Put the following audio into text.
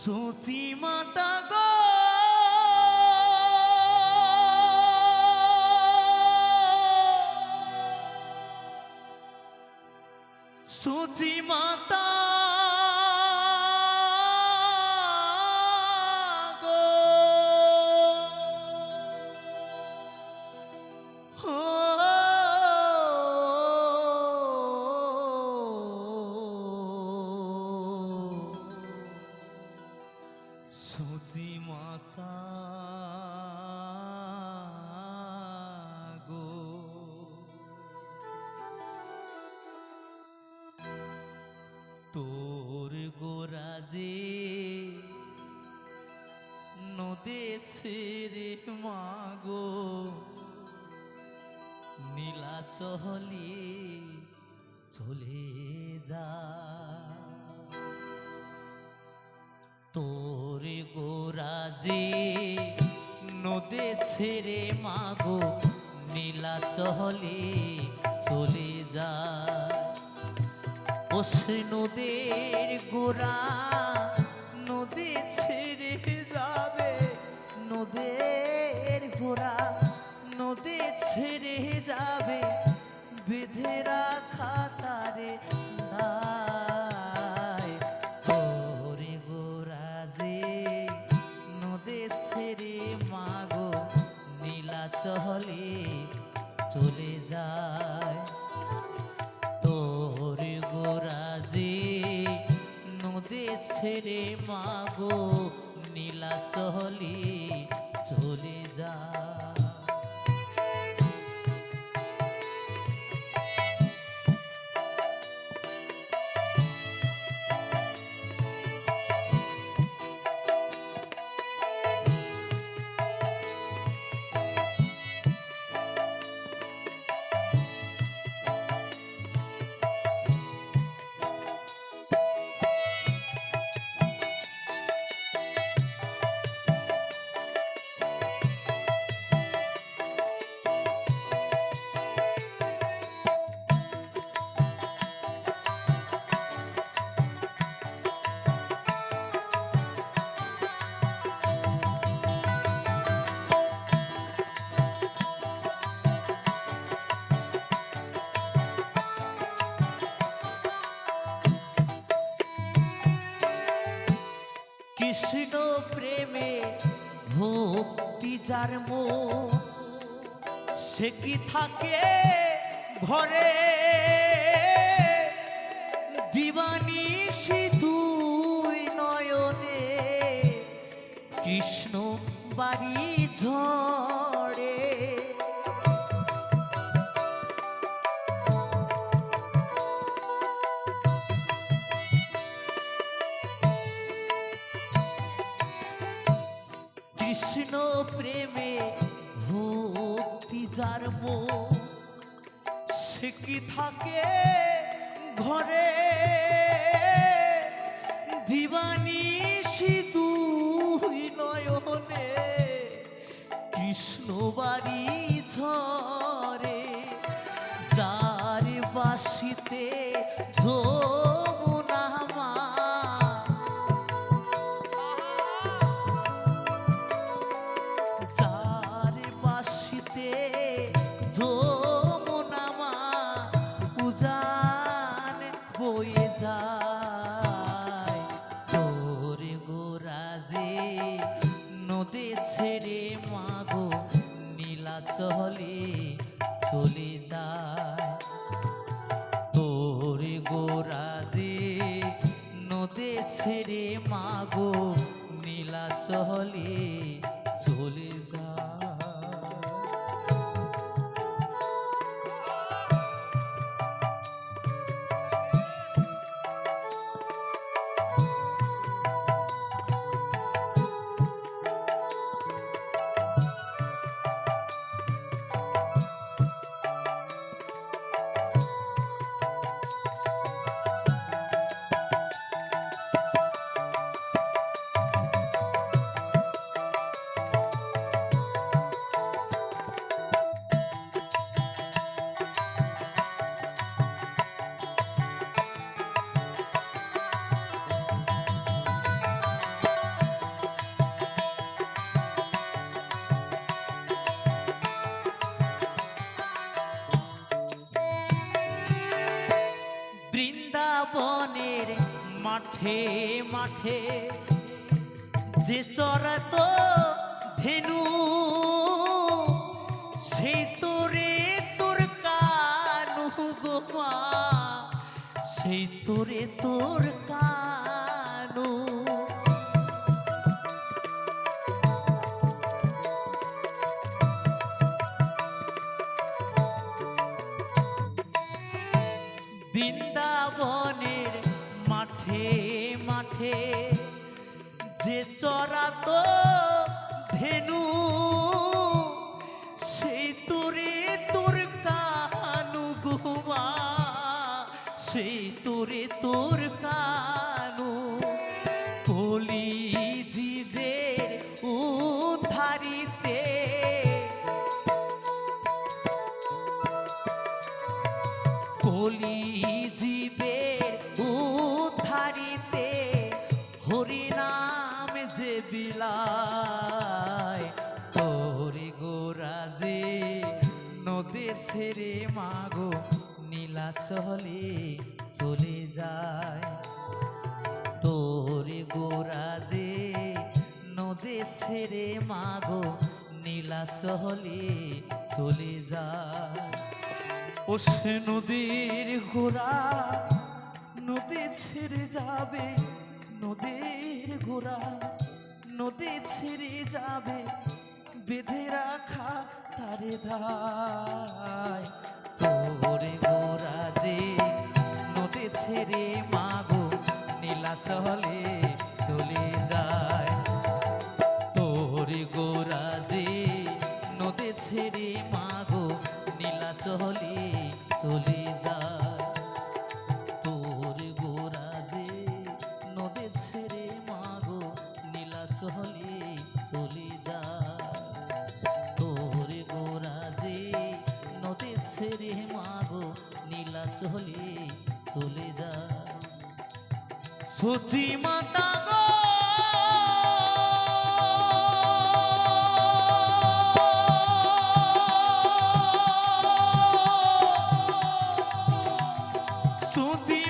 সূচি মাতা গো। সূচি মাতা সূচি মাতা গো। তোর গোরাজে রে মাগো নীলা চহলে চলে যা। তোর গোরাজে নদে ছেড়ে মাগো নীলা চহলে চলে যায়। ওসে নদের গোরা চহলে চলে যায়। তোর গোরাজে নদে ছেড়ে মাগো নীলা চহলে চলে যা কৃষ্ণ প্রেমে ভক্তি যার মন, সে কি থাকে ঘরে? দিবানি দুই নয়নে কৃষ্ণ বাড়ি ঝড়ে কৃষ্ণ প্রেমে ভক্তি যার সে কি থাকে ঘরে? দিবানি চলে চলে যায়। গোরাজে নদে ছেড়ে মাগো নীলা চলে মাঠে মাঠে। যে চড়াতো ধেনু সেই তোরে তোর কানু গোমা সেই তোরে তোর কানু। বৃন্দাবনের মাঠে যে চড়াতো ধেনু, সেই তোরে তোর কানু গুমা সেই তোরে তোর কানু কলি জীবের উদ্ধারিতে কলি জীবের বিলায় তোরে গোরাজে নদী ছেড়ে মাগো নীলা চলে চলে যায়। তোরে গোরাজে নদী ছেড়ে মাগো নীলা চলে চলে যায়। ও নদীর ঘোড়া, নদী ছেড়ে যাবে, নদীর ঘোড়া। নদী ছেড়ে যাবে, বেঁধে রাখা তারে ধায় তোরে গোরা যে নদী ছেড়ে মাগো, নীলা চলে চলে যায়। তোরে গোরা যে নদী ছেড়ে মাগো, নীলা চলে চলে চলে চলে যা। সচি মাতা সুতি